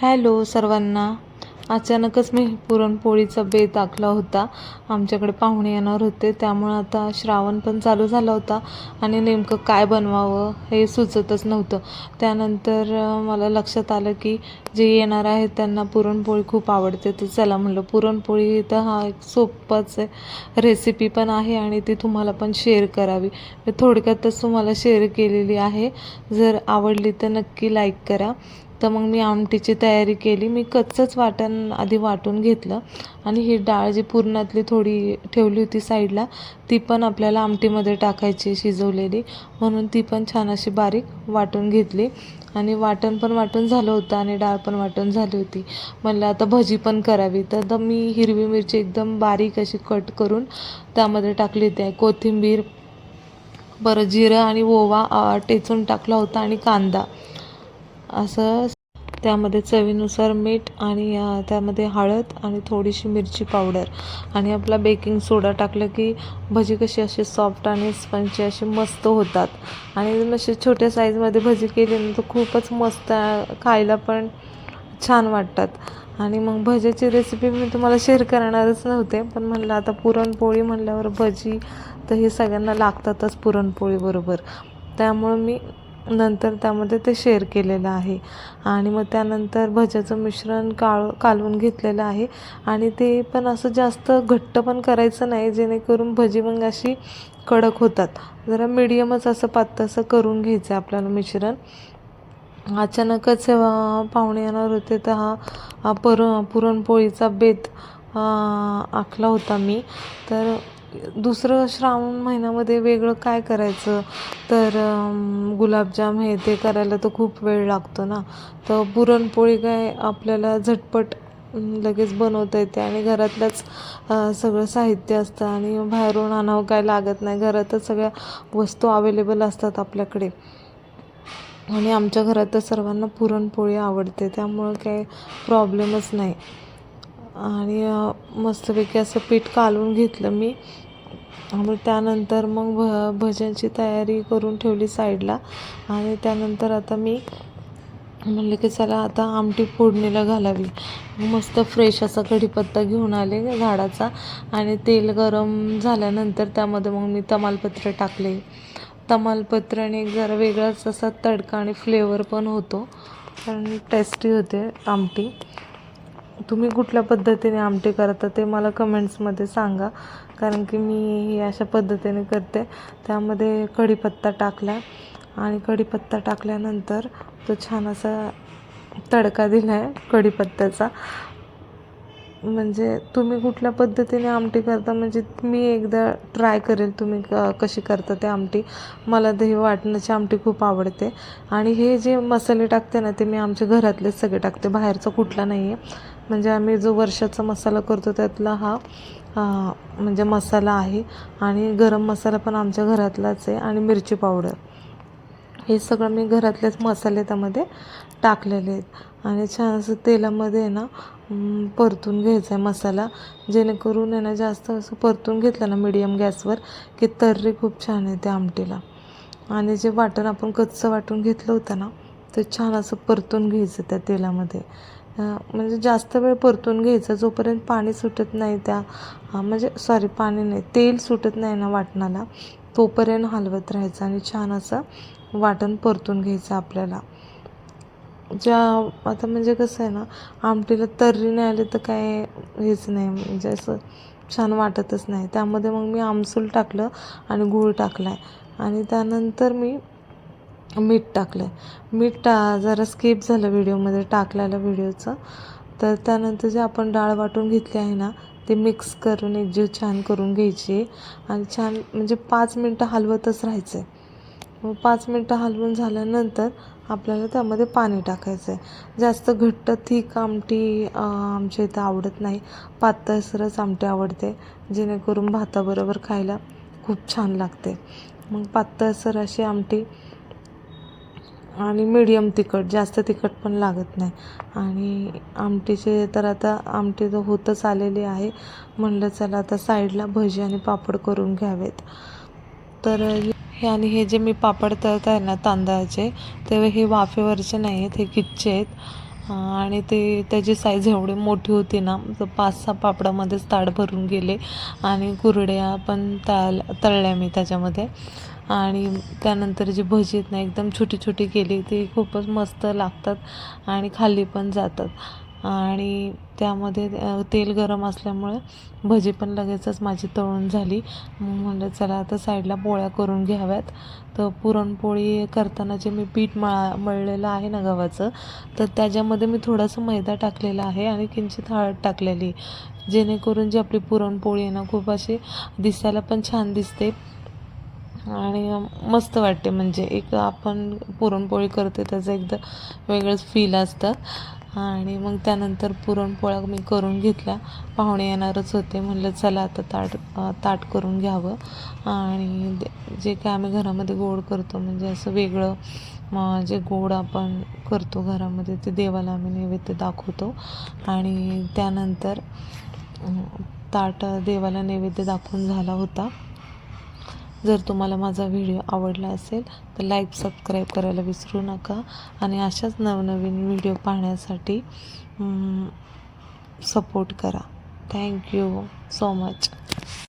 Hello सर्वांना. अचानकच मी पुरणपोळीचा बेत आखला होता. आमच्याकडे पाहुणे येणार होते. त्यामुळं आता श्रावण पण चालू झाला होता. आणि नेमकं काय बनवावं हे सुचतच नव्हतं. त्यानंतर मला लक्षात आलं की जे येणार आहेत त्यांना पुरणपोळी खूप आवडते. तर चला म्हणलं पुरणपोळी तर हा एक सोपाच आहे रेसिपी पण आहे आणि ती तुम्हाला पण शेअर करावी. मी थोडक्यातच तुम्हाला शेअर केलेली आहे. जर आवडली तर नक्की लाईक करा. तर मग मी आमटीची तयारी केली. मी कच्चंच वाटण आधी वाटून घेतलं आणि ही डाळ जी पुरणातली थोडी ठेवली होती साईडला ती पण आपल्याला आमटीमध्ये टाकायची शिजवलेली. म्हणून ती पण छान अशी बारीक वाटून घेतली. आणि वाटण पण वाटून झालं होतं आणि डाळ पण वाटून झाली होती. म्हणलं आता भजी पण करावी. तर मी हिरवी मिरची एकदम बारीक अशी कट करून त्यामध्ये टाकली होती. कोथिंबीर परत जिरं आणि ओवा टेचून टाकला होता आणि कांदा. असं त्यामध्ये चवीनुसार मीठ आणि त्यामध्ये हळद आणि थोडीशी मिरची पावडर आणि आपला बेकिंग सोडा टाकलं की भजी कशी अशी सॉफ्ट आणि स्पंची अशी मस्त होतात. आणि अशी छोट्या साईजमध्ये भजी केली ना तर खूपच मस्त खायला पण छान वाटतात. आणि मग भज्याची रेसिपी मी तुम्हाला शेअर करणारच नव्हते पण म्हणलं आता पुरणपोळी म्हणल्यावर भजी तर हे सगळ्यांना लागतातच पुरणपोळीबरोबर त्यामुळं मी नंतर त्यामध्ये ते शेअर केलेलं आहे. आणि मग त्यानंतर भज्याचं मिश्रण काळ कालवून घेतलेलं आहे. आणि ते पण असं जास्त घट्ट पण करायचं नाही जेणेकरून भजी मग अशी कडक होतात. जरा मिडियमच असं पातळसं करून घ्यायचं आहे आपल्याला मिश्रण. अचानकच पाहुणे येणार होते तर हा हा पुर पुरणपोळीचा बेत आखला होता मी. तर दुसरं श्रावण महिन्यामध्ये वेगळं काय करायचं? तर गुलाबजाम हे ते करायला तर खूप वेळ लागतो ना. तर पुरणपोळी काय आपल्याला झटपट लगेच बनवता येते आणि घरातलंच सगळं साहित्य असतं आणि बाहेरून आणावं काय लागत नाही. घरातच सगळ्या वस्तू अवेलेबल असतात आपल्याकडे. आणि आमच्या घरात तर सर्वांना पुरणपोळी आवडते. त्यामुळं काही प्रॉब्लेमच नाही. आणि मस्तपैकी असं पीठ कालवून घेतलं मी. आणि त्यानंतर मग भ भज्यांची तयारी करून ठेवली साईडला. आणि त्यानंतर आता मी म्हणले की चला आता आमटी फोडणीला घालावी. मस्त फ्रेश असा कढीपत्ता घेऊन आले झाडाचा. आणि तेल गरम झाल्यानंतर त्यामध्ये मग मी तमालपत्र टाकले. तमालपत्राने एक जरा वेगळाच असा तडका आणि फ्लेवर पण होतो. कारण टेस्टी होते आमटी. तुम्ही कुठल्या पद्धतीने आमटी करता ते मला कमेंट्समध्ये सांगा. कारण की मी ही अशा पद्धतीने करते. त्यामध्ये कढीपत्ता टाकला आणि कढीपत्ता टाकल्यानंतर तो छान असा तडका दिला आहे कढीपत्त्याचा. म्हणजे तुम्ही कुठल्या पद्धतीने आमटी करता? म्हणजे मी एकदा ट्राय करेल तुम्ही क कशी करता ते आमटी. मला दही वाटण्याची आमटी खूप आवडते. आणि हे जे मसाले टाकते ना ते मी आमच्या घरातलेच सगळे टाकते. बाहेरचा कुठला नाही आहे म्हणजे आम्ही जो वर्षाचा मसाला करतो त्यातला हा म्हणजे मसाला आहे. आणि गरम मसाला पण आमच्या घरातलाच आहे आणि मिरची पावडर. हे सगळं मी घरातलेच मसाले त्यामध्ये टाकलेले आहेत. आणि छान असं तेलामध्ये आहे ना परतून घ्यायचा आहे मसाला. जेणेकरून आहे ना जास्त असं परतून घेतलं ना मिडियम गॅसवर की तर्री खूप छान येते आमटीला. आणि जे वाटण आपण कच्चं वाटून घेतलं होतं ना ते छान असं परतून घ्यायचं त्या तेलामध्ये. म्हणजे जास्त वेळ परतून घ्यायचं जोपर्यंत पाणी सुटत नाही त्या म्हणजे सॉरी पाणी नाही तेल सुटत नाही ना वाटणाला तोपर्यंत हलवत राहायचं आणि छान असं वाटण परतून घ्यायचं आपल्याला. ज्या आता म्हणजे कसं आहे ना आमटीला तर्री नाही आली तर काय हेच नाही म्हणजे असं छान वाटतच नाही. त्यामध्ये मग मी आमसूल टाकलं आणि गूळ टाकला आहे आणि त्यानंतर मी मीठ टाकलं आहे मीठ टा जरा स्किप झालं व्हिडिओमध्ये टाकलेलं व्हिडिओचं तर त्यानंतर जे आपण डाळ वाटून घेतली आहे ना ते मिक्स करून एकजीव छान करून घ्यायची. आणि छान म्हणजे पाच मिनटं हलवतच राहायचं आहे मग पाच मिनटं हलवून झाल्यानंतर आपल्याला त्यामध्ये पाणी टाकायचं आहे जास्त घट्ट थिक आमटी आमच्या इथं आवडत नाही. पातळसरच आमटी आवडते जेणेकरून भाताबरोबर खायला खूप छान लागते. मग पातळसर अशी आमटी आणि मिडियम तिखट जास्त तिखट पण लागत नाही. आणि आमटीचे तर आता आमटी तर होतच आलेली आहे. म्हणलं चला आता साईडला भजी आणि पापड करून घ्यावेत. तर हे आणि हे जे मी पापड तळत आहे ना तांदळाचे ते हे वाफेवरचे नाही आहेत हे किच्चे आहेत. आणि ते त्याची साईज एवढी मोठी होती ना तर पाच सहा पापडामध्येच ताट भरून गेले. आणि कुरड्या पण तळ तळल्या मी त्याच्यामध्ये. आणि त्यानंतर जी भजी आहेत ना एकदम छोटी छोटी केली ती खूपच मस्त लागतात आणि खाल्ली पण जातात. आणि त्यामध्ये तेल गरम असल्यामुळे भजी पण लगेचच माझी तळून झाली. म्हणलं चला आता साईडला पोळ्या करून घ्याव्यात. तर पुरणपोळी करताना जे मी पीठ मळा मळलेलं आहे ना गव्हाचं तर त्याच्यामध्ये मी थोडासा मैदा टाकलेला आहे आणि किंचित हळद टाकलेली. जेणेकरून जी आपली पुरणपोळी आहे ना खूप अशी दिसायला पण छान दिसते. आणि मस्त वाटते. म्हणजे एक आपण पुरणपोळी करते त्याचं एकदा वेगळंच फील असतं. आणि मग त्यानंतर पुरणपोळ्या मी करून घेतल्या. पाहुणे येणारच होते. म्हणलं चला आता ताट ताट करून घ्यावं. आणि दे- जे काय आम्ही घरामध्ये गोड करतो म्हणजे असं वेगळं मग जे गोड आपण करतो घरामध्ये ते देवाला आम्ही नैवेद्य दाखवतो. आणि त्यानंतर ताट देवाला नैवेद्य दाखवून झाला होता. जर तुम्हाला माझा व्हिडिओ आवडला असेल तर लाईक सबस्क्राईब करायला विसरू नका. आणि अशाच नवनवीन व्हिडिओ पाहण्यासाठी सपोर्ट करा. Thank you so much